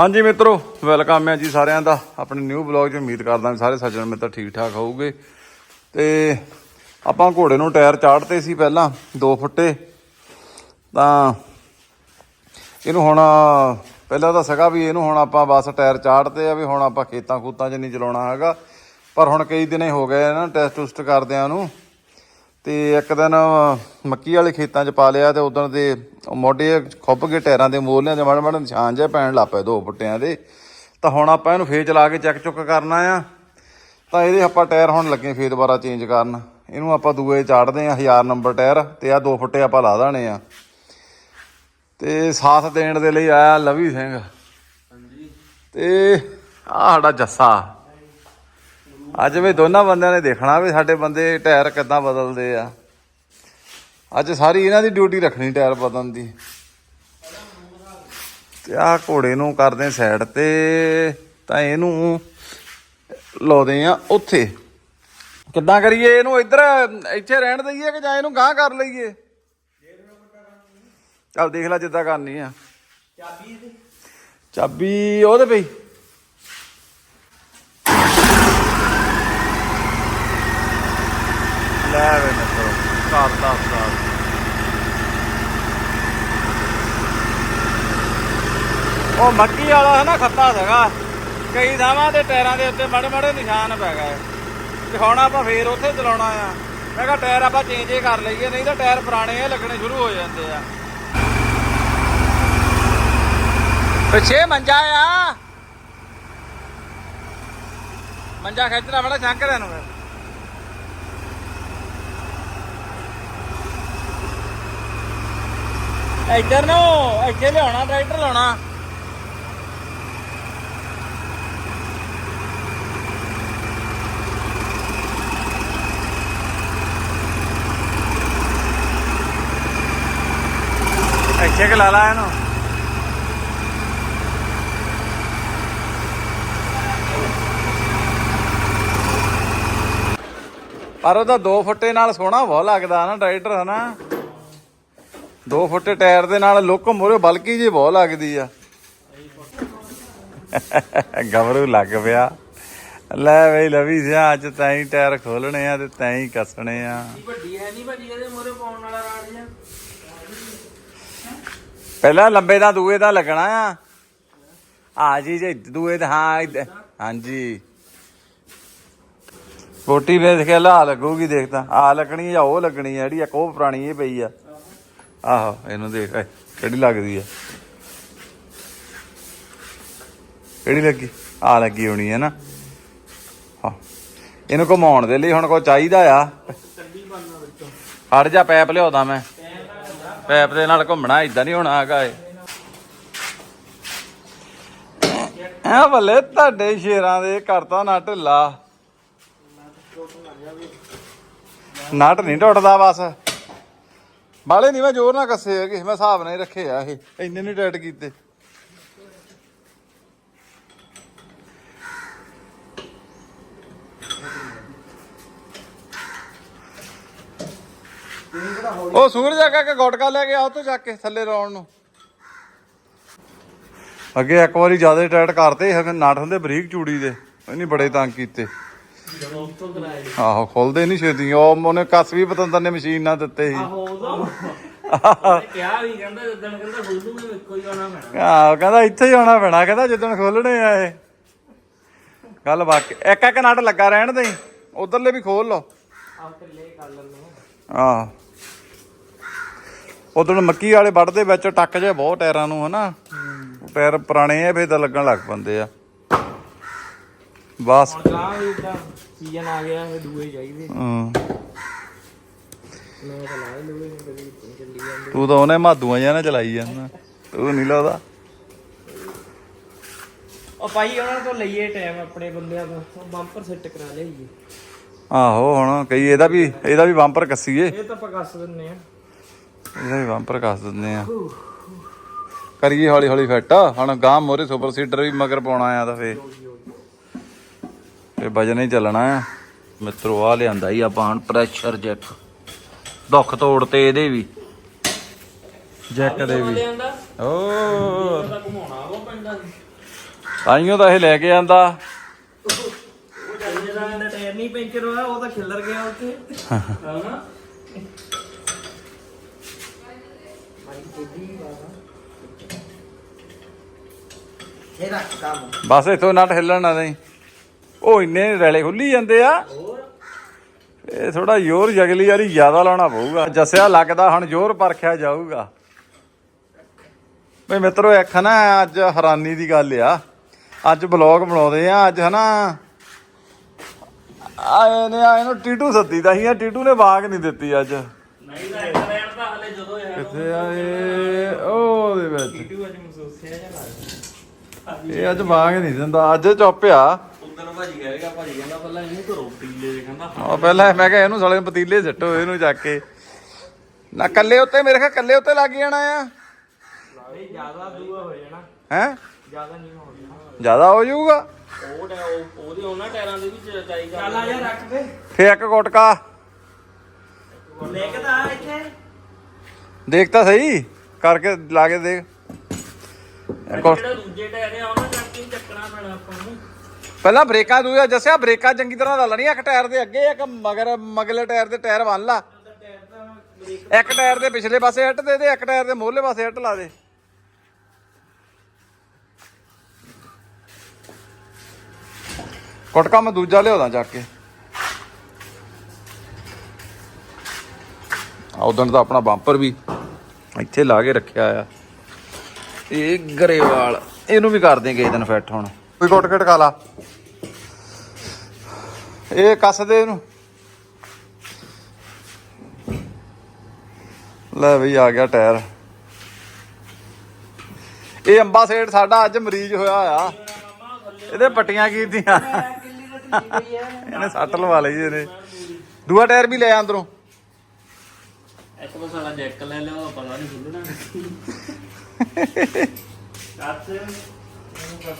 ਹਾਂਜੀ ਮਿੱਤਰੋ ਵੈਲਕਮ ਹੈ ਜੀ ਸਾਰਿਆਂ ਦਾ। ਆਪਣੇ ਨਿਊ ਬਲੌਗ 'ਚ ਉਮੀਦ ਕਰਦਾ ਵੀ ਸਾਰੇ ਸੱਜਣ ਮਿੱਤਰ ਠੀਕ ਠਾਕ ਹੋਊਗੇ। ਤੇ ਆਪਾਂ ਘੋੜੇ ਨੂੰ ਟਾਇਰ ਚਾੜਤੇ ਸੀ ਪਹਿਲਾਂ 2 ਫੁੱਟੇ। ਤਾਂ ਇਹਨੂੰ ਹੁਣ, ਪਹਿਲਾਂ ਤਾਂ ਸਗਾ ਵੀ ਇਹਨੂੰ ਹੁਣ ਆਪਾਂ ਬਸ ਟਾਇਰ ਚਾੜਤੇ ਆ ਵੀ ਹੁਣ ਆਪਾਂ ਖੇਤਾਂ ਖੂਤਾਂ 'ਚ ਨਹੀਂ ਚਲਾਉਣਾ ਹੈਗਾ। ਪਰ ਹੁਣ ਕਈ ਦਿਨੇ ਹੋ ਗਏ ਨਾ ਟੈਸਟ ਟੁਸਟ ਕਰਦਿਆਂ ਨੂੰ ਤੇ ਇੱਕ ਦਿਨ ਮੱਕੀ ਵਾਲੇ ਖੇਤਾਂ 'ਚ ਪਾ ਲਿਆ ਤੇ ਉਦੋਂ ਦੇ ਮੋਢੇ ਖੁੱਭ ਕੇ ਟਾਇਰਾਂ ਦੇ ਮੋਲਿਆਂ 'ਚ ਮਾੜੇ ਮਾੜੇ ਨਿਸ਼ਾਨ ਜਿਹਾ ਪੈਣ ਲੱਗ ਪਏ ਦੋ ਫੁੱਟਿਆਂ ਦੇ। ਤਾਂ ਹੁਣ ਆਪਾਂ ਇਹਨੂੰ ਫੇਰ ਚਲਾ ਕੇ ਚੈੱਕ ਚੁੱਕ ਕਰਨਾ ਆ। ਤਾਂ ਇਹਦੇ ਆਪਾਂ ਟਾਇਰ ਹੁਣ ਲੱਗੇ ਫੇਰ ਦੁਬਾਰਾ ਚੇਂਜ ਕਰਨ। ਇਹਨੂੰ ਆਪਾਂ ਦੂਏ ਚਾੜਦੇ ਆ 1000 ਨੰਬਰ ਟਾਇਰ ਤੇ ਆ ਦੋ ਫੁੱਟੇ ਆਪਾਂ ਲਾ ਦੇਣੇ ਆ। ਤੇ ਸਾਥ ਦੇਣ ਦੇ ਲਈ ਆਇਆ ਲਵੀ ਸਿੰਘ। ਹਾਂਜੀ। ਤੇ ਆ ਸਾਡਾ ਜੱਸਾ। ਅੱਜ ਵੀ ਦੋਨਾਂ ਬੰਦਿਆਂ ਨੇ ਦੇਖਣਾ ਵੀ ਸਾਡੇ ਬੰਦੇ ਟਾਇਰ ਕਿੱਦਾਂ ਬਦਲਦੇ ਆ। ਅੱਜ ਸਾਰੀ ਇਹਨਾਂ ਦੀ ਡਿਊਟੀ ਰੱਖਣੀ ਟਾਇਰ ਬਦਲਣ ਦੀ। ਤੇ ਆ ਘੋੜੇ ਨੂੰ ਕਰਦੇ ਸਾਈਡ ਤੇ, ਤਾਂ ਇਹਨੂੰ ਲਾਉਂਦੇ ਆ ਉੱਥੇ। ਕਿੱਦਾਂ ਕਰੀਏ ਇਹਨੂੰ ਇੱਧਰ, ਇੱਥੇ ਰਹਿਣ ਦਈਏ ਕਿ ਜਾਂ ਇਹਨੂੰ ਗਾਂਹ ਕਰ ਲਈਏ? ਚੱਲ ਦੇਖ ਲੈ ਜਿੱਦਾਂ ਕਰਨੀ ਆ। ਚਾਬੀ ਇਹਦੀ? ਚਾਬੀ ਉਹਦੇ ਪਈ। ਲੈ ਵੇ ਮਿੱਤਰੋ ਘਰ ਦਾ ਸਾਥ ਉਹ ਮੱਕੀ ਵਾਲਾ ਹੈ ਨਾ ਖੱਤਾ ਸੀਗਾ। ਕਈ ਥਾਵਾਂ ਤੇ ਟਾਇਰਾਂ ਦੇ ਉੱਤੇ ਮਾੜੇ ਮਾੜੇ ਨਿਸ਼ਾਨ ਪੈ ਗਏ। ਤੇ ਹੁਣ ਆਪਾਂ ਫੇਰ ਉੱਥੇ ਚਲਾਉਣਾ ਆ। ਮੈਂ ਕਿਹਾ ਟਾਇਰ ਆਪਾਂ ਚੇਂਜ ਹੀ ਕਰ ਲਈਏ, ਨਹੀਂ ਤਾਂ ਟਾਇਰ ਪੁਰਾਣੇ ਲੱਗਣੇ ਸ਼ੁਰੂ ਹੋ ਜਾਂਦੇ ਆ। ਪਿੱਛੇ ਮੰਜਾ ਆ। ਮੰਜਾ ਖਿੱਚਣਾ ਬੜਾ ਸ਼ੰਕਰ ਨੂੰ ਇੱਧਰ ਨੂੰ, ਇੱਥੇ ਲਿਆਉਣਾ, ਟਰੈਕਟਰ ਲਾਉਣਾ। ਇੱਥੇ ਕਿ ਲਾ ਲਾ ਇਹਨੂੰ। ਪਰ ਉਹਦਾ 2 ਫੁੱਟੇ ਨਾਲ ਸੋਹਣਾ ਬਹੁਤ ਲੱਗਦਾ ਨਾ ਟਰੈਕਟਰ, ਹਨਾ? 2 ਫੁੱਟੇ ਟਾਇਰ ਦੇ ਨਾਲ ਲੁੱਕ ਮੋਰੇ ਬਲਕੀ ਜੀ ਬਹੁਤ ਲੱਗਦੀ ਆ। ਗਵਰੂ ਲੱਗ ਪਿਆ। ਲੈ ਬਈ ਲਵੀ ਸਿਆ ਅੱਜ ਤੈਂ ਹੀ ਟਾਇਰ ਖੋਲਣੇ ਆ ਤੇ ਤੈਂ ਹੀ ਕੱਸਣੇ ਆ। ਵੱਡੀ ਹੈ ਨਹੀਂ ਭਾਜੀ ਇਹਦੇ ਮੋਰੇ ਪਾਉਣ ਵਾਲਾ ਰਾੜ ਜਿਹਾ ਪਹਿਲਾਂ ਲੰਬੇ ਦਾ ਦੂਏ ਦਾ ਲੱਗਣਾ ਆ। ਆ ਜੀ ਜੇ ਦੂਏ ਦਾ ਹਾਂ ਹਾਂਜੀ। ਕੋਟੀ ਵੇਚ ਕੇ ਲਾ ਲੱਗੂਗੀ ਦੇਖਦਾ ਆ ਲੱਗਣੀ ਜਾਂ ਉਹ ਲੱਗਣੀ ਆ ਜਿਹੜੀ ਇੱਕ ਉਹ ਪੁਰਾਣੀ ਇਹ ਪਈ ਆ। ਆਹੋ, ਇਹਨੂੰ ਦੇਖ ਇਹ ਕਿਹੜੀ ਲੱਗਦੀ ਆ? ਕਿਹੜੀ ਲੱਗੀ? ਆ ਲੱਗੀ ਹੋਣੀ ਹੈ ਨਾ। ਹਾਂ। ਇਹਨੂੰ ਘੁਮਾਉਣ ਦੇ ਲਈ ਹੁਣ ਕੋਈ ਚਾਹੀਦਾ ਆ? ਹੜ ਜਾ ਪੈਪ ਲਿਆਉਦਾ ਮੈਂ। ਪੈਪ ਦੇ ਨਾਲ ਘੁੰਮਣਾ ਇਦਾਂ ਨਹੀਂ ਹੋਣਾ ਹੈਗਾ ਏ ਐ ਬੱਲੇ, ਤੁਹਾਡੇ ਸ਼ੇਰਾਂ ਦੇ ਕਰਤਾ ਨਾ ਢਿੱਲਾ। ਨਟ ਨਹੀਂ ਟੁੱਟਦਾ ਬਸ। ਬਾਲੇ ਨਹੀਂ ਮੈਂ ਜ਼ੋਰ ਨਾਲ ਕੱਸੇ ਹੈਗੇ, ਮੈਂ ਹਿਸਾਬ ਨਾਲ ਹੀ ਰੱਖੇ ਆ ਇਹ, ਇੰਨੇ ਨਹੀਂ ਟਾਈਟ ਕੀਤੇ। ਉਹ ਸੂਰਜ ਆ ਕੇ ਗੋਟਕਾ ਲੈ ਕੇ ਆਓ ਤੋਂ ਚੱਕ ਕੇ ਥੱਲੇ ਰੌਣ ਨੂੰ। ਅੱਗੇ ਇੱਕ ਵਾਰੀ ਜ਼ਿਆਦਾ ਟਾਈਟ ਕਰਤੇ ਹਕ ਨਾਟ ਹੁੰਦੇ ਬਰੀਕ ਚੂੜੀ ਦੇ ਇਹਨੇ ਬੜੇ ਤੰਗ ਕੀਤੇ। ਕਰਾਏ ਆਹੋ ਖੁੱਲਦੇ ਨਹੀਂ ਛੇਤੀ। ਉਹ ਉਹਨੇ ਕੱਸ ਵੀ ਪਤੰਦਰ ਨੇ ਮਸ਼ੀਨ ਨਾਲ ਦਿੱਤੇ ਸੀ। ਆਹੋ ਉਹਦਾ ਉਹਨੇ ਕਿਹਾ ਵੀ ਕਹਿੰਦਾ ਜਦੋਂ ਕਹਿੰਦਾ ਖੁੱਲੂ ਮੈਂ ਇੱਕੋ ਹੀ ਆਉਣਾ ਪੈਣਾ। ਆਹ ਕਹਿੰਦਾ ਇੱਥੇ ਹੀ ਆਉਣਾ ਪੈਣਾ। ਕਹਿੰਦਾ ਜਦੋਂ ਖੋਲਣੇ ਆ ਇਹ। ਗੱਲ ਬਾਕੀ ਇੱਕ ਇੱਕ ਨਟ ਲੱਗਾ ਰਹਿਣ ਦੇ ਉਧਰਲੇ ਵੀ ਖੋਲ ਲਓ। ਆਪ ਥੱਲੇ ਕਰ ਲੈਂਦੇ ਆਹ। ਉਦੋਂ ਮੱਕੀ ਵਾਲੇ ਵੱਢ ਦੇ ਵਿੱਚ ਟੱਕ ਜੇ ਬਹੁਤ ਟਾਇਰਾਂ ਨੂੰ ਹਨਾ। ਟਾਇਰ ਪੁਰਾਣੇ ਆ ਫੇਰ ਤਾਂ ਲੱਗਣ ਲੱਗ ਪੈਂਦੇ ਆ। ਬਸ। ਸੀਜ਼ਨ ਆ ਗਿਆ ਇਹ ਦੂਏ ਚਾਹੀਦੇ। ਮੈਂ ਤਾਂ ਲਾਏ ਲੂਏ ਨਹੀਂ ਕਦੀ ਚੱਲੀ ਜਾਂਦੇ। ਤੂੰ ਤਾਂ ਉਹਨੇ ਮਾਦੂਆਂ ਜਿਹਾ ਨਾ ਚਲਾਈ ਜਾਂਦਾ ਤੂੰ ਨਹੀਂ ਲਾਦਾ ਉਹ ਭਾਈ ਉਹਨਾਂ ਤੋਂ ਲਈਏ ਟਾਈਮ ਆਪਣੇ ਬੰਦਿਆਂ ਤੋਂ ਬੰਪਰ ਸੈੱਟ ਕਰਾ ਲਿਆਈਏ ਆਹੋ ਹੁਣ ਕਈ ਇਹਦਾ ਵੀ ਇਹਦਾ ਵੀ ਬੰਪਰ ਕੱਸੀਏ। ਇਹ ਤਾਂ ਆਪਾਂ ਕੱਸ ਦਿੰਨੇ ਆ ਇਹਦਾ ਵੀ ਬੰਪਰ ਕੱਸ ਦਿੰਦੇ ਆ ਕਰੀਏ ਹੌਲੀ ਹੌਲੀ ਫਿੱਟ ਹੁਣ ਗਾਂ ਮੋਰੇ ਸੁਪਰ ਸੀਡਰ ਵੀ ਮਗਰ ਪਾਉਣਾ ਆ ਤਾਂ ਫੇ ਤੇ ਵਜਨ ਹੀ ਚੱਲਣਾ ਆ। ਮਿੱਤਰੋ ਆ ਲਿਆਂਦਾ ਹੀ ਆਪਾਂ ਪ੍ਰੈਸ਼ਰ ਜੈਕ ਦੁੱਖ ਤੋੜ ਤੇ ਇਹਦੇ ਵੀ। ਜੈਕ ਦੇ ਵੀ। ਓ ਤਾਂ ਤਾਈਓ ਤਾਂ ਇਹ ਲੈ ਕੇ ਆਂਦਾ। ਉਹ ਟਾਇਰ ਨਹੀਂ ਪੈਂਚਰ ਹੋਇਆ ਉਹ ਤਾਂ ਖਿੱਲਰ ਗਿਆ ਉੱਥੇ ਹਨਾ ਬਸ ਇਥੋਂ ਨਟ ਹਿੱਲਣ ਨਾ ਨਹੀਂ ਉਹ ਇੰਨੇ ਰੈਲੇ ਖੁੱਲੀ ਜਾਂਦੇ ਆ। ਇਹ ਥੋੜਾ ਜ਼ੋਰ ਜਗਲੀ ਵਾਰੀ ਜ਼ਿਆਦਾ ਲਾਉਣਾ ਪਊਗਾ। ਜੱਸਿਆ ਲੱਗਦਾ ਹੁਣ ਜ਼ੋਰ ਪਰਖਿਆ ਜਾਊਗਾ। ਬਈ ਮਿੱਤਰੋ ਇੱਕ ਨਾ ਅੱਜ ਹੈਰਾਨੀ ਦੀ ਗੱਲ ਆ। ਅੱਜ ਬਲੌਗ ਬਣਾਉਂਦੇ ਆ ਅੱਜ ਹਨਾ। ਆਏ ਨੇ ਆਏ ਨੂੰ ਟੀਟੂ ਸੱਦੀ ਦਾ ਸੀ ਆ ਟੀਟੂ ਨੇ ਵਾਗ ਨਹੀਂ ਦਿੱਤੀ ਅੱਜ। ਨਹੀਂ ਲੈਣ ਤਾਂ ਹਲੇ ਜਦੋਂ ਇਹ ਕਿੱਥੇ ਆ ਇਹ? ਉਹਦੇ ਵਿੱਚ। ਵੀਡੀਓ ਅੱਜ ਮਹਿਸੂਸਿਆ ਜਾਂ ਲੱਗਦਾ ਇਹ ਅੱਜ ਵਾਗ ਨਹੀਂ ਦਿੰਦਾ ਅੱਜ ਚੁੱਪ ਆ। ਭਾਜੀ ਕਹੇਗਾ ਭਾਜੀ ਕਹਿੰਦਾ ਪਹਿਲਾਂ ਇਹਨੂੰ ਘਰੋਂ ਪੀਲੇ ਦੇ ਕਹਿੰਦਾ ਉਹ ਪਹਿਲਾਂ ਮੈਂ ਕਿਹਾ ਇਹਨੂੰ ਸਾਲੇ ਨੂੰ ਪਤੀਲੇ ਸਿੱਟੋ ਇਹਨੂੰ ਜਾ ਕੇ। ਨਾ ਕੱਲੇ ਉੱਤੇ ਮੇਰੇ ਖਿਆਲ ਕੱਲੇ ਉੱਤੇ ਲੱਗ ਜਾਣਾ ਆ। ਇਹ ਜ਼ਿਆਦਾ ਦੂਆ ਹੋ ਜਾਣਾ। ਹੈ? ਜ਼ਿਆਦਾ ਨਹੀਂ ਹੋ ਜਾਣਾ। ਜ਼ਿਆਦਾ ਹੋ ਜਾਊਗਾ? ਉਹ ਟੈ- ਉਹ- ਉਹਦੇ ਉਹਨਾਂ ਟਾਇਰਾਂ ਦੇ ਵਿੱਚ ਚਾਈ ਕਰ ਚੱਲ ਆ ਜਾ ਰੱਖ ਦੇ। ਫੇ ਇੱਕ ਗੁਟਕਾ। ਲੈ ਕੇ ਤਾਂ ਆ ਇੱਥੇ। ਦੇਖ ਤਾਂ ਸਹੀ ਕਰਕੇ ਲਾ ਕੇ ਦੇਖ। ਇੱਕ ਗੁਟ- ਜਿਹੜਾ ਦੂਜੇ ਟਾਇਰ ਆ ਉਹਨਾਂ ਕਰਕੇ ਹੀ ਚੱਕਣਾ ਪੈਣਾ ਆਪਾਂ ਨੂੰ। ਪਹਿਲਾਂ ਬ੍ਰੇਕਾਂ ਦੂਜਾ ਜੱਸਿਆ, ਬ੍ਰੇਕਾਂ ਚੰਗੀ ਤਰ੍ਹਾਂ ਲਾ ਲੈਣੀਆਂ ਇੱਕ ਟਾਇਰ ਦੇ ਅੱਗੇ, ਇੱਕ ਮਗਰ, ਮਗਲੇ ਟਾਇਰ ਦੇ ਟਾਇਰ ਬੰਨ ਲਾ। ਇੱਕ ਟਾਇਰ ਦੇ ਪਿਛਲੇ ਪਾਸੇ ਹਿੱਟ ਦੇ ਦੇ ਇੱਕ ਟਾਇਰ ਦੇ ਮੋਹਲੇ ਪਾਸੇ ਹਿੱਟ ਲਾ ਦੇ। ਗੁਟਕਾ ਮੈਂ ਦੂਜਾ ਲਿਆਉਦਾ ਚੱਕ ਕੇ। ਉਦੋਂ ਦਾ ਆਪਣਾ ਬੰਪਰ ਵੀ ਇੱਥੇ ਲਾ ਕੇ ਰੱਖਿਆ ਆ। ਇਹ ਗਰੇਵਾਲ, ਇਹਨੂੰ ਵੀ ਕਰਦੇ ਕਿਸੇ ਦਿਨ ਫਿੱਟ ਹੁਣ। ਕੋਈ ਗੁੱਟ ਕੇ ਟਕਾ ਲਾ। ਇਹ ਕੱਸ ਦੇ ਇਹਨੂੰ। ਲੈ ਬਈ ਆ ਗਿਆ ਟਾਇਰ। ਇਹ ਅੰਬਾ ਸੇਠ ਸਾਡਾ ਅੱਜ ਮਰੀਜ਼ ਹੋਇਆ ਆ। ਇਹਦੇ ਪੱਟੀਆਂ ਕੀਤੀਆਂ ਇਹਨੇ ਸੱਟ ਲਵਾ ਲਈ ਇਹਨੇ। ਦੂਆ ਟਾਇਰ ਵੀ ਲੈ ਆ ਅੰਦਰੋਂ। ਇੱਕ ਵਾਰ ਸਾਲਾ ਜੈਕ ਲੈ ਉਹ ਪਤਾ ਨਹੀਂ ਖੁੱਲਣਾ। ਕਰ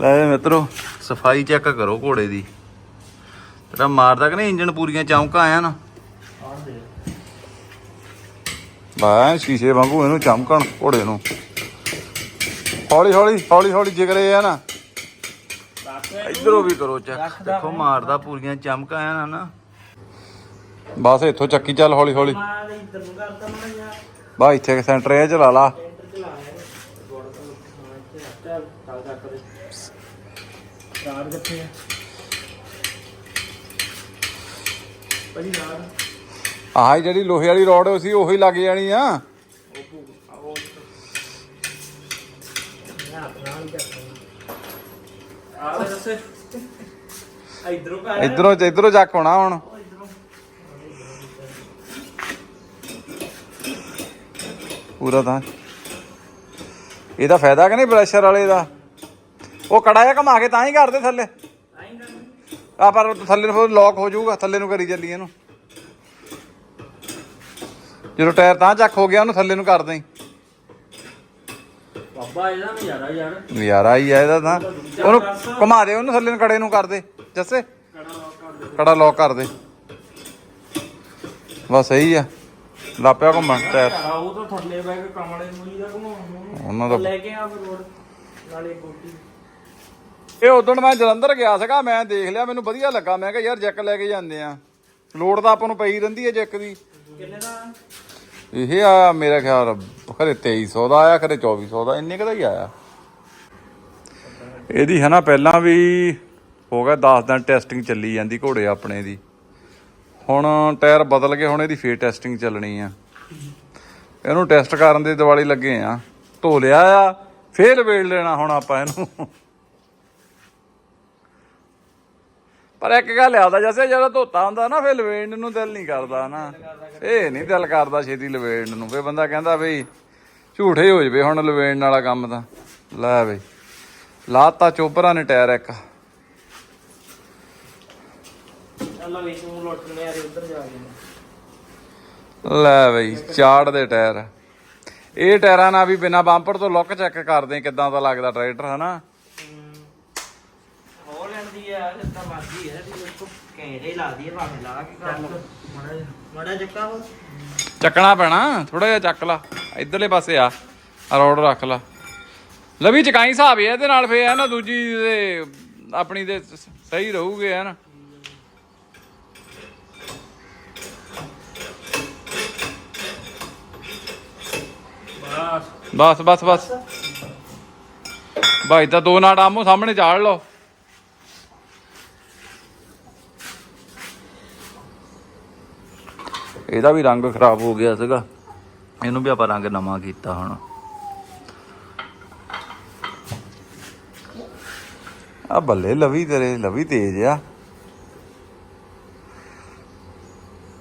ਲੈ ਮਿੱਤਰੋ ਸਫ਼ਾਈ ਚੈੱਕ ਕਰੋ ਘੋੜੇ ਦੀ। ਤੇਰਾ ਮਾਰਦਾ ਕਿ ਨਹੀਂ ਇੰਜਨ ਪੂਰੀਆਂ ਚੌਂਕਾਂ ਆਇਆ ਨਾ? ਆਹ ਦੇ ਬਾ ਸ਼ੀਸ਼ੇ ਵਾਂਗੂ ਇਹਨੂੰ ਚਮਕਣ ਘੋੜੇ ਨੂੰ। ਹੌਲੀ ਹੌਲੀ ਹੌਲੀ ਹੌਲੀ ਜਿਗਰੇ ਆ ਨਾ। ਇਧਰੋਂ ਵੀ ਕਰੋ ਚੈੱਕ। ਦੇਖੋ ਮਾਰਦਾ ਪੂਰੀਆਂ ਚਮਕਾਂ ਆ ਨਾ ਨਾ। ਬਸ ਇੱਥੋਂ ਚੱਕੀ ਚੱਲ ਹੌਲੀ ਹੌਲੀ। ਬਾ ਇੱਥੇ ਸੈਂਟਰ ਇਹ ਚਲਾ ਲੈ ਗੋੜ ਤੋਂ ਹਾਂ ਇੱਥੇ ਰੱਖ। ਚੱਲ ਚੱਲ ਚੱਕ ਦੇ ਕਾਰ ਕਿੱਥੇ ਆ? ਪਹਿਲੀ ਨਾਲ ਆਹ ਜਿਹੜੀ ਲੋਹੇ ਵਾਲੀ ਰੋਡ ਸੀ ਉਹੀ ਲੱਗ ਜਾਣੀ ਆ। ਦੱਸੇ। ਇਧਰੋਂ ਕਰ ਇਧਰੋਂ ਇਧਰੋਂ ਚੱਕ ਹੋਣਾ ਹੁਣ। ਪੂਰਾ ਤਾਂ। ਇਹਦਾ ਫਾਇਦਾ ਕਿ ਨਹੀਂ ਬ੍ਰੈਸ਼ਰ ਵਾਲੇ ਦਾ? ਉਹ ਕੜਾ ਜਿਹਾ ਘਮਾ ਕੇ ਤਾਂ ਹੀ ਕਰਦੇ ਥੱਲੇ। ਆ ਪਰ ਥੱਲੇ ਨੂੰ ਲੌਕ ਹੋ ਜਾਊਗਾ ਥੱਲੇ ਨੂੰ ਕਰੀ ਚੱਲੀ ਇਹਨੂੰ। ਜਦੋਂ ਟਾਇਰ ਤਾਂ ਚੱਕ ਹੋ ਗਿਆ ਉਹਨੂੰ ਥੱਲੇ ਨੂੰ ਕਰ ਦੇਈ। ਬਾਬਾ ਇਹਦਾ ਨਜ਼ਾਰਾ ਯਾਰ। ਨਜ਼ਾਰਾ ਹੀ ਆ ਇਹਦਾ ਤਾਂ। ਉਹਨੂੰ ਘੁਮਾ ਦੇ ਉਹਨੂੰ ਥੱਲੇ ਨੂੰ ਕੜੇ ਨੂੰ ਕਰ ਦੇ ਜੱਸੇ। ਕੜਾ ਲੋਕ ਕਰ ਦੇ। ਬਸ ਸਹੀ ਆ। ਲਾਪਿਆ ਘੁੰਮਣ ਟਾਇਰ। ਆ ਉਹ ਤਾਂ ਥੱਲੇ ਬੈ ਕੇ ਕਮੜੇ ਨੂੰ ਹੀ ਦਾ ਘੁਮਾਉਣ। ਉਹਨਾਂ ਦਾ ਲੈ ਕੇ ਆ ਫਿਰ ਰੋਡ ਨਾਲੇ ਗੋਟੀ ਇਹ ਉਦੋਂ ਮੈਂ ਜਲੰਧਰ ਗਿਆ ਸੀਗਾ ਮੈਂ ਦੇਖ ਲਿਆ ਮੈਨੂੰ ਵਧੀਆ ਲੱਗਾ। ਮੈਂ ਕਿਹਾ ਯਾਰ ਜੈਕ ਲੈ ਕੇ ਜਾਂਦੇ ਆ। ਲੋੜ ਤਾਂ ਆਪਾਂ ਨੂੰ ਪਈ ਰਹਿੰਦੀ ਹੈ ਜੈਕ ਦੀ। ਕਿੰਨੇ ਦਾ? ਇਹ ਆ ਮੇਰਾ ਖਿਆਲ ਖਰੇ 2300 ਦਾ ਆਇਆ ਖਰੇ 2400 ਦਾ ਇੰਨੇ ਕਦਾ ਹੀ ਆਇਆ। ਇਹਦੀ ਹੈ ਨਾ ਪਹਿਲਾਂ ਵੀ ਹੋ ਗਿਆ 10 ਦਿਨ ਟੈਸਟਿੰਗ ਚੱਲੀ ਜਾਂਦੀ ਘੋੜੇ ਆਪਣੇ ਦੀ। ਹੁਣ ਟਾਇਰ ਬਦਲ ਕੇ ਹੁਣ ਇਹਦੀ ਫੇਰ ਟੈਸਟਿੰਗ ਚੱਲਣੀ ਆ। ਇਹਨੂੰ ਟੈਸਟ ਕਰਨ ਦੇ ਦਿਵਾਲੀ ਲੱਗੇ ਆ। ਧੋ ਲਿਆ ਆ ਫੇਰ ਵੇੜ ਲੈਣਾ ਹੁਣ ਆਪਾਂ ਇਹਨੂੰ। ਪਰ ਇੱਕ ਗੱਲ ਆਦਾ ਜੈਸੇ ਜਦੋਂ ਧੋਤਾ ਹੁੰਦਾ ਨਾ ਫੇਰ ਲਵੇੜਨ ਨੂੰ ਦਿਲ ਨਹੀਂ ਕਰਦਾ ਨਾ। ਇਹ ਨਹੀਂ ਦਿਲ ਕਰਦਾ ਛੇਤੀ ਲਵੇੜਨ ਨੂੰ। ਫੇਰ ਬੰਦਾ ਕਹਿੰਦਾ ਬਈ ਝੂਠੇ ਹੋ ਜਵੇ ਹੁਣ ਲਵੇੜਨ ਵਾਲਾ ਕੰਮ ਤਾਂ। ਲੈ ਬਈ ਲਾਤਾ ਚੋਪਰਾਂ ਨੇ ਟਾਇਰ ਇੱਕ। ਚੱਲ ਵੇ ਤੂੰ ਲੁੱਟਣੇ ਯਾਰ ਉਧਰ ਜਾ ਕੇ। ਲੈ ਬਈ ਚਾੜ ਦੇ ਟਾਇਰ। ਇਹ ਟਾਇਰਾਂ ਨਾਲ ਵੀ ਬਿਨਾ ਬੰਪਰ ਤੋਂ ਲੁੱਕ ਚੈੱਕ ਕਰਦੇ ਕਿਦਾਂ ਦਾ ਲੱਗਦਾ ਟਰੈਕਟਰ ਹਨਾ? ਹੋਲੈਂਡ ਦੀ ਆ ਜਿੱਦਾਂ ਮਰਜ਼ੀ ਹੈ ਦੀ ਦੇਖੋ ਘੈਂਟੇ ਲਾ ਦਈਏ ਭਾਵੇਂ ਲਾ ਕੇ ਕਰ ਲਓ। ਮੜਾ ਚੱਕਾ ਹੋ ਚੱਕਣਾ ਪੈਣਾ ਥੋੜਾ ਜਿਹਾ ਚੱਕ ਲਾ। ਇਧਰਲੇ ਪਾਸੇ ਆ ਰੋਡ ਰੱਖ ਲਾ। ਲਵੀ ਚਕਾਈ ਹਿਸਾਬ ਹੈ ਇਹਦੇ ਨਾਲ ਫੇ ਹੈ ਨਾ ਦੂਜੀ ਦੇ ਆਪਣੀ ਦੇ ਸਹੀ ਰਹੂਗੇ ਹੈ ਨਾ। ਬਸ। ਬਸ ਬਸ ਬਸ। ਭਾਈ ਤਾਂ ਦੋ ਨਾਟ ਆਮੋ ਸਾਹਮਣੇ ਚਾੜ ਲਓ। ਇਹਦਾ ਵੀ ਰੰਗ ਖਰਾਬ ਹੋ ਗਿਆ ਸੀਗਾ। ਇਹਨੂੰ ਵੀ ਆਪਾਂ ਰੰਗ ਨਵਾਂ ਕੀਤਾ ਹੁਣ। ਆ ਬੱਲੇ ਲਵੀ ਤੇਰੇ ਲਵੀ ਤੇਜ ਆ।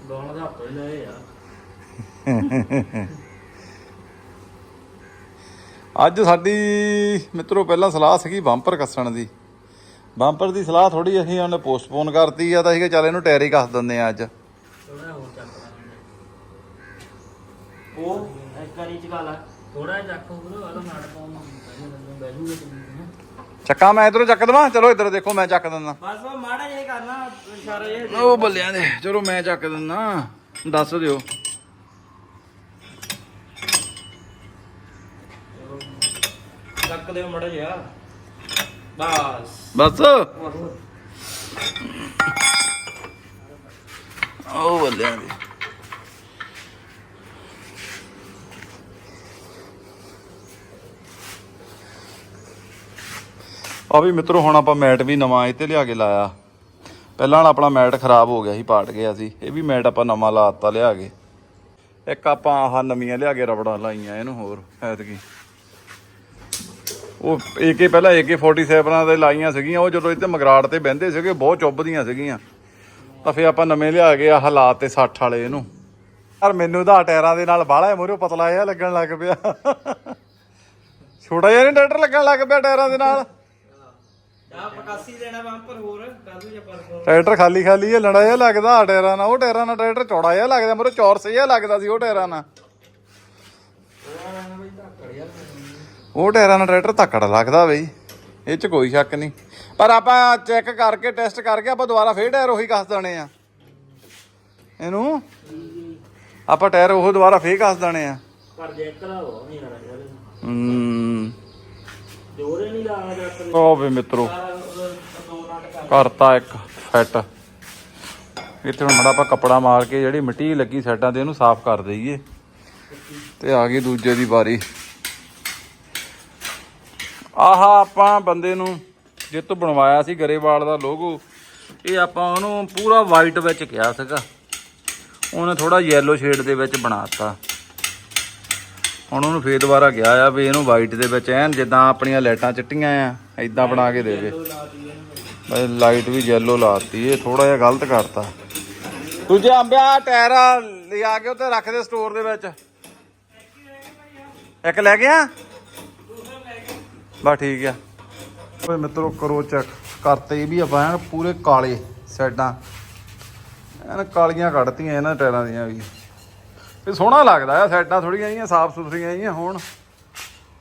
ਦਾ ਲਏ ਅੱਜ ਸਾਡੀ ਮਿੱਤਰੋ ਪਹਿਲਾਂ ਸਲਾਹ ਸੀਗੀ ਬੰਪਰ ਕੱਸਣ ਦੀ। ਬੰਪਰ ਦੀ ਸਲਾਹ ਥੋੜੀ ਅਸੀਂ ਉਹਨੇ ਪੋਸਟਪੋਨ ਕਰਤੀ ਆ ਤਾਂ ਅਸੀਂ ਕਿਹਾ ਚੱਲ ਇਹਨੂੰ ਟਾਇਰ ਹੀ ਕੱਸ ਦਿੰਦੇ ਆ ਅੱਜ ਥੋੜਾ ਹੋਰ ਚੱਕ ਲਾਂਗੇ ਉਹ ਇੱਕ ਵਾਰੀ ਚਕਾ ਲਾ। ਥੋੜਾ ਜਿਹਾ ਜੂਗਾ ਮੈਂ ਇਧਰੋਂ ਚੱਕ ਦਵਾਂ? ਚਲੋ ਇੱਧਰ ਦੇਖੋ ਮੈਂ ਚੱਕ ਦਿੰਦਾ। ਬਸ ਉਹ ਮਾੜਾ ਜਿਹਾ ਕਰਨਾ ਇਸ਼ਾਰਾ ਜਿਹਾ ਉਹ ਬੱਲਿਆਂ ਦੇ ਚਲੋ ਮੈਂ ਚੱਕ ਦਿੰਦਾ। ਦੱਸ ਦਿਓ। ਚੱਕ ਦਿਓ ਮਾੜਾ ਜਿਹਾ। ਬਸ। ਬਸ। ਉਹ ਬੱਲਿਆਂ ਦੇ। ਆ ਵੀ ਮਿੱਤਰੋ, ਹੁਣ ਆਪਾਂ ਮੈਟ ਵੀ ਨਵਾਂ ਇੱਥੇ ਲਿਆ ਕੇ ਲਾਇਆ। ਪਹਿਲਾਂ ਵਾਲਾ ਆਪਣਾ ਮੈਟ ਖਰਾਬ ਹੋ ਗਿਆ ਸੀ, ਪਾਟ ਗਿਆ ਸੀ। ਇਹ ਵੀ ਮੈਟ ਆਪਾਂ ਨਵਾਂ ਲਾਤਾ ਲਿਆ ਕੇ। ਇੱਕ ਆਪਾਂ ਆਹ ਨਵੀਆਂ ਲਿਆ ਕੇ ਰਬੜਾਂ ਲਾਈਆਂ ਇਹਨੂੰ ਹੋਰ, ਐਤਕੀ। ਉਹ ਏਕੇ ਪਹਿਲਾਂ ਏਕੇ 47 ਦੇ ਲਾਈਆਂ ਸੀਗੀਆਂ, ਉਹ ਜਦੋਂ ਇੱਥੇ ਮਗਰਾੜ ਤੇ ਬਹਿੰਦੇ ਸੀਗੇ, ਬਹੁਤ ਚੁੱਭਦੀਆਂ ਸੀਗੀਆਂ। ਤਾਂ ਫੇ ਆਪਾਂ ਨਵੇਂ ਲਿਆ ਕੇ ਆ ਹਾਲਾਤ ਤੇ 60 ਵਾਲੇ ਇਹਨੂੰ। ਯਾਰ ਮੈਨੂੰ ਤਾਂ ਟਾਇਰਾਂ ਦੇ ਨਾਲ ਬਾਹਲਾ ਮੋਰੇ ਪਤਲਾ ਜਿਹਾ ਲੱਗਣ ਲੱਗ ਪਿਆ। ਛੋਟਾ ਜਿਹਾ ਨਹੀਂ ਟਰੈਕਟਰ ਲੱਗਣ ਲੱਗ ਪਿਆ ਟਾਇਰਾਂ ਦੇ ਨਾਲ। ਆ 85 ਦੇਣਾ ਬੰਪਰ ਹੋਰ ਕਾਦੂ ਜਾਂ ਪਰਸੋਂ ਟਰੈਕਟਰ ਖਾਲੀ ਖਾਲੀ ਜਿਹਾ ਲੜਾ ਜਿਹਾ ਲੱਗਦਾ ਆ ਟਾਇਰਾਂ ਨਾਲ ਉਹ ਟਾਇਰਾਂ ਨਾਲ ਟਰੈਕਟਰ ਚੌੜਾ ਜਿਹਾ ਲੱਗਦਾ ਮੋਰੇ ਚੌਰਸ ਜਿਹਾ ਲੱਗਦਾ ਸੀ ਉਹ ਟਾਇਰਾਂ ਨਾਲ। ਉਹ ਟਾਇਰਾਂ ਨਾਲ ਟਰੈਕਟਰ ਧੱਕੜ ਲੱਗਦਾ ਬਈ ਇਹ ਚ ਕੋਈ ਸ਼ੱਕ ਨਹੀਂ। ਪਰ ਆਪਾਂ ਚੈੱਕ ਕਰਕੇ ਟੈਸਟ ਕਰਕੇ ਆਪਾਂ ਦੁਬਾਰਾ ਫੇਰ ਟਾਇਰ ਉਹੀ ਕੱਸ ਦੇਣੇ ਆ। ਇਹਨੂੰ? ਆਪਾਂ ਟਾਇਰ ਉਹ ਦੁਬਾਰਾ ਫੇਰ ਕੱਸ ਦੇਣੇ ਆ। ਪਰ ਜੇ ਕਰਾ ਹੋ ਨਹੀਂ ਰਹਾ ਯਾਰ ਹੂੰ। ਜੋਰੇ ਨਹੀਂ ਲਾਣਾ ਜੱਟ ਉਹ ਵੀ ਮਿੱਤਰੋ। ਕਰਤਾ ਇੱਕ ਸੈੱਟ ਇੱਥੇ ਹੁਣ ਮੜਾ ਆਪਾਂ ਕੱਪੜਾ ਮਾਰ ਕੇ ਜਿਹੜੀ ਮਿੱਟੀ ਲੱਗੀ ਸੈੱਟਾਂ ਤੇ ਇਹਨੂੰ ਸਾਫ਼ ਕਰ ਦਈਏ। ਤੇ ਆ ਗਈ ਦੂਜੇ ਦੀ ਵਾਰੀ। ਆਹ ਆਪਾਂ ਬੰਦੇ ਨੂੰ ਜੇ ਤੋਂ ਬਣਵਾਇਆ ਸੀ ਗਰੇਵਾਲ ਦਾ ਲੋਗੋ। ਇਹ ਆਪਾਂ ਉਹਨੂੰ ਪੂਰਾ ਵਾਈਟ ਵਿੱਚ ਕਿਹਾ ਸੀਗਾ। ਉਹਨੇ ਥੋੜਾ ਯੈਲੋ ਸ਼ੇਡ ਦੇ ਵਿੱਚ ਬਣਾਤਾ ਹੁਣ ਉਹਨੂੰ ਫੇਰ ਦੁਬਾਰਾ ਗਿਆ ਆ ਵੀ ਇਹਨੂੰ ਵਾਈਟ ਦੇ ਵਿੱਚ ਐਨ ਜਿੱਦਾਂ ਆਪਣੀਆਂ ਲਾਈਟਾਂ ਚਿੱਟੀਆਂ ਆ ਐਦਾਂ ਬਣਾ ਕੇ ਦੇਵੇ ਲਾਈਟ ਵੀ ਯੈਲੋ ਲਾਤੀ, ਇਹ ਥੋੜਾ ਜਿਹਾ ਗਲਤ ਕਰਤਾ। ਦੂਜੇ ਅੰਬਿਆ, ਟਾਇਰ ਲਿਆ ਕੇ ਉੱਤੇ ਰੱਖ ਦੇ ਸਟੋਰ ਦੇ ਵਿੱਚ। ਇੱਕ ਲੈ ਗਿਆ? ਬਸ ਠੀਕ ਆ। ਓਏ ਮਿੱਤਰੋ, ਕਰੋ ਚੈੱਕ ਕਰਤੇ ਵੀ ਆਪਾਂ ਐਨ ਪੂਰੇ ਕਾਲੇ ਸਾਈਡਾਂ ਐਨ ਕਾਲੀਆਂ ਕੱਢਤੀਆਂ ਇਹਨਾਂ ਟਾਇਰਾਂ ਦੀਆਂ ਵੀ। ਇਹ ਸੋਹਣਾ ਲੱਗਦਾ ਆ ਸਾਈਡਾਂ ਥੋੜੀਆਂ ਜਿਹੀਆਂ ਸਾਫ਼ ਸੁਥਰੀਆਂ ਜਿਹੀਆਂ ਹੋਣ।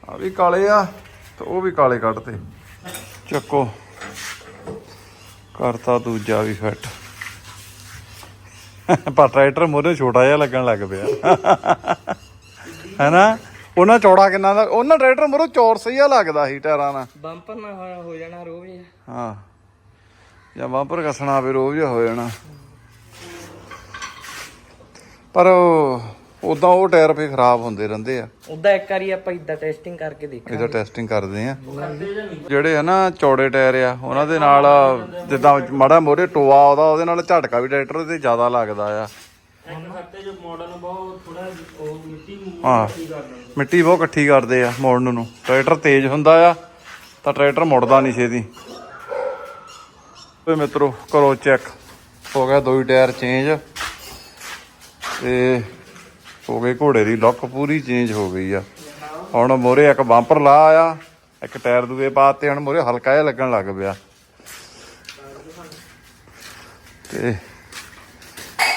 ਆ ਵੀ ਕਾਲੇ ਆ, ਤੇ ਉਹ ਵੀ ਕਾਲੇ ਕੱਢਤੇ। ਚੱਕੋ। ਕਰਤਾ ਦੂਜਾ ਵੀ ਫਿੱਟ ਪਰ ਟਰੈਕਟਰ ਮੋਰੇ ਛੋਟਾ ਜਿਹਾ ਲੱਗਣ ਲੱਗ ਪਿਆ। ਹੈਨਾ? ਉਹਨਾਂ ਚੌੜਾ ਕਿੰਨਾ ਦਾ? ਉਹਨਾਂ ਟਰੈਕਟਰ ਮੋਰੇ ਚੌਰਸ ਜਿਹਾ ਲੱਗਦਾ ਸੀ ਟਾਇਰਾਂ ਨਾਲ। ਬੰਪਰ ਨਾ ਹੋ- ਜਾਣਾ ਰੋਬ ਜਿਹਾ ਹਾਂ। ਜਾਂ ਵਾਂਪਰ ਕੱਸਣਾ ਵੀ ਰੋਜ਼ ਜਿਹਾ ਹੋ ਜਾਣਾ। ਪਰ ਉਦਾਂ ਉਹ ਟਾਇਰ ਫੇ ਖਰਾਬ ਹੁੰਦੇ ਰਹਿੰਦੇ ਆ। ਉਦਾਂ ਇੱਕ ਵਾਰੀ ਆਪਾਂ ਇਦਾਂ ਟੈਸਟਿੰਗ ਕਰਕੇ ਦੇਖਾਂਗੇ। ਇਹਦਾ ਟੈਸਟਿੰਗ ਕਰਦੇ ਆ। ਜਿਹੜੇ ਆ ਨਾ ਚੌੜੇ ਟਾਇਰ ਆ ਉਹਨਾਂ ਦੇ ਨਾਲ ਜਿੱਦਾਂ ਮਾੜਾ ਮੋਰੇ ਟੋਆ ਉਹਦਾ ਉਹਦੇ ਨਾਲ ਝਟਕਾ ਵੀ ਟਰੈਕਟਰ ਤੇ ਜ਼ਿਆਦਾ ਲੱਗਦਾ ਆ। ਮਿੱਟੀ ਹਾਂ ਬਹੁਤ ਇਕੱਠੀ ਕਰਦੇ ਆ ਮੋੜਨ ਨੂੰ। ਟਰੈਕਟਰ ਤੇਜ਼ ਹੁੰਦਾ ਆ ਤਾਂ ਟਰੈਕਟਰ ਮੁੜਦਾ ਨਹੀਂ ਛੇਤੀ। ਓਏ ਮਿੱਤਰੋ ਕਰੋ ਚੈੱਕ ਹੋ ਗਿਆ ਦੋ ਹੀ ਟਾਇਰ ਚੇਂਜ ਤੇ ਹੋ ਗਏ ਘੋੜੇ ਦੀ ਲੁੱਕ ਪੂਰੀ ਚੇਂਜ ਹੋ ਗਈ ਆ। ਹੁਣ ਮੋਰੇ ਇੱਕ ਬੰਪਰ ਲਾ ਆ ਇੱਕ ਟਾਇਰ ਦੂਏ ਪਾਤੇ ਹੁਣ ਮੋਰੇ ਹਲਕਾ ਜਿਹਾ ਲੱਗਣ ਲੱਗ ਪਿਆ। ਤੇ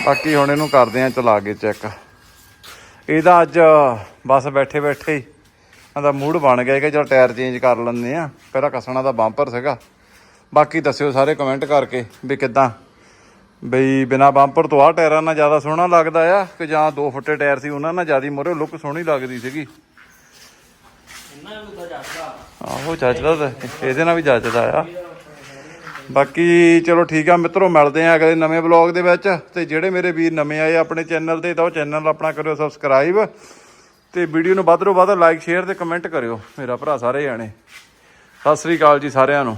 ਬਾਕੀ ਹੁਣ ਇਹਨੂੰ ਕਰਦੇ ਆ ਚਲਾ ਕੇ ਚੈੱਕ ਇਹਦਾ ਅੱਜ ਬਸ ਬੈਠੇ ਬੈਠੇ ਹੀ ਇਹਦਾ ਮੂਡ ਬਣ ਗਿਆ ਕਿ ਚਲ ਟਾਇਰ ਚੇਂਜ ਕਰ ਲੈਂਦੇ ਆ, ਪਹਿਲਾਂ ਕਸਣਾ ਦਾ ਬੰਪਰ ਸੀਗਾ। ਬਾਕੀ ਦੱਸਿਓ ਸਾਰੇ ਕਮੈਂਟ ਕਰਕੇ ਵੀ ਕਿਦਾਂ? ਬਈ ਬਿਨਾ ਬੰਪਰ ਤੋਂ ਆ ਟਾਇਰਾਂ ਨਾਲ ਜ਼ਿਆਦਾ ਸੋਹਣਾ ਲੱਗਦਾ ਆ ਕਿ ਜਾਂ ਦੋ ਫੁੱਟੇ ਟਾਇਰ ਸੀ ਉਹਨਾਂ ਨਾਲ ਜ਼ਿਆਦਾ ਮੋਰੇ ਲੁੱਕ ਸੋਹਣੀ ਲੱਗਦੀ ਸੀਗੀ। ਇੰਨਾ ਨੂੰ ਤਾਂ ਜਾਂਦਾ ਆਹੋ ਜੱਜਦਾ ਤਾਂ ਇਹਦੇ ਨਾਲ ਵੀ ਜੱਜਦਾ ਆ। ਬਾਕੀ ਚਲੋ ਠੀਕ ਆ ਮਿੱਤਰੋ ਮਿਲਦੇ ਆ ਅਗਲੇ ਨਵੇਂ ਵਲੌਗ ਦੇ ਵਿੱਚ। ਤੇ ਜਿਹੜੇ ਮੇਰੇ ਵੀਰ ਨਵੇਂ ਆਏ ਆਪਣੇ ਚੈਨਲ ਤੇ ਤਾਂ ਉਹ ਚੈਨਲ ਆਪਣਾ ਕਰਿਓ ਸਬਸਕ੍ਰਾਈਬ ਤੇ ਵੀਡੀਓ ਨੂੰ ਵੱਧ ਤੋਂ ਵੱਧ ਲਾਈਕ ਸ਼ੇਅਰ ਤੇ ਕਮੈਂਟ ਕਰਿਓ ਮੇਰਾ ਭਰਾ ਸਾਰੇ ਜਾਣੇ। ਸਤਿ ਸ੍ਰੀ ਅਕਾਲ ਜੀ ਸਾਰਿਆਂ ਨੂੰ।